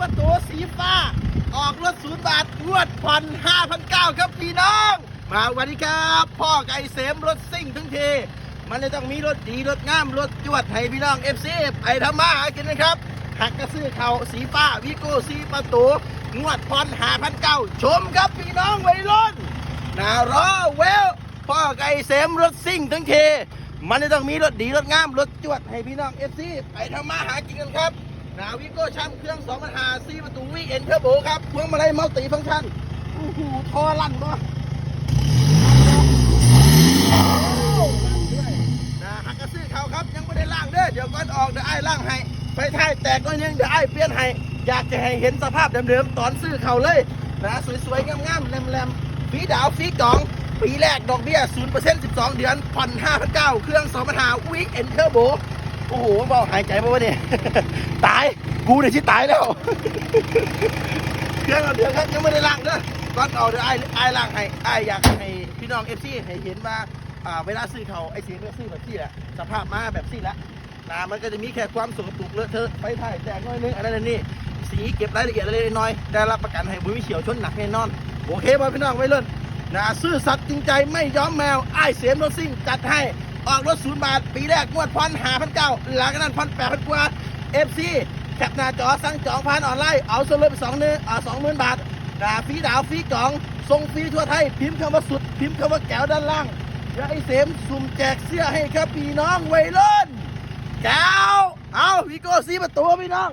ประตูสีป้า ออกรถศูนย์บาทงวดผ่อนห้าพันเก้าครับพี่น้อง มาสวันนี้ครับ พ่อไก่เสมรถซิ่งทั้งที มันเลยต้องมีรถดีรถงามรถจวดให้พี่น้องเอฟซีไปทำมาหากินนะครับหักกระซื้อเขาสีฟ้าวิโก้สีประตูงวดผ่อนห้าพันเก้าชมครับพี่น้องวัยรุ่นนารอเวลพ่อไก่เสมรถซิ่งทั้งทีมันจะต้องมีรถดีรถงามรถจวดให้พี่น้องเอฟซีไปทำมาหากินกันครับ นาวิโก้ช่างเครื่อง2 0 0 5 4ประตูวีเอ็นเทอร์โบครับพวงมาลัยมัลติฟังก์ชันโอ้โหทอลั่นเนาะนะหักกระซื้อเขาครับยังไม่ได้ล่างเด้อเดี๋ยวก่อนออกเดี๋ยวไอ้ล่างให้ไฟท้ายแตกก็ยังเดี๋ยวไอ้เปลี่ยนให้อยากจะให้เห็นสภาพเดิมๆตอนซื้อเขาเลยนะสวยๆงามๆแหลมๆฟีดาวฟีกล่องปีแรกดอกเบี้ย0% 12 เดือนผ่อน5,900เครื่อง2ปัญหาวีเอ็นเทอร์โบ โอ้โหบอกหายใจมาวะเนี่ยตาย กูเนี่ยชิตายแล้วเครื่องเราเดือดครับยังไม่ได้ล้างเด้อก่อนเอาเดี๋ยวไอ้ไอ้ล้างให้ไอ้อยากให้พี่น้องเอฟซีให้เห็นว่าอ่าเวลาซื้อเขาไอ้เสียงก็ซื้อแบบที่แหละสภาพมาแบบที่ละนะมันก็จะมีแค่ความสกปรกเลอะเทอะไฟถ่ายแตกน้อยนึงอันนั้นนี่สีเก็บรายละเอียดอะไรน้อยได้รับประกันให้บุ้ยเฉียวชนหนักแน่นอน โอเคป่ะพี่น้องไว้เล่นนะซื่อสัตย์จริงใจไม่ย้อมแมวไอ้เสียมรถซิ่งจัดให้ ออกรถศูนย์บาท ปีแรกงวดพันหาพันเก้าหลังจากนั้นพันแปดพันกว่าเอฟซีแคปหน้าจอสั่งจองผ่านออนไลน์เอาส่วนลดไปสองเนื้ออ่าสองหมื่นบาทนะฟรีดาวฟรีจองส่งฟรีทั่วไทย พิมพ์คำว่าสุด พิมพ์คำว่าแก้วด้านล่างแล้วไอ้เสมสุ่มแจกเสื้อให้ครับพี่น้องวัยรุ่นแก้วเอาวิโก้ซีประตูพี่น้อง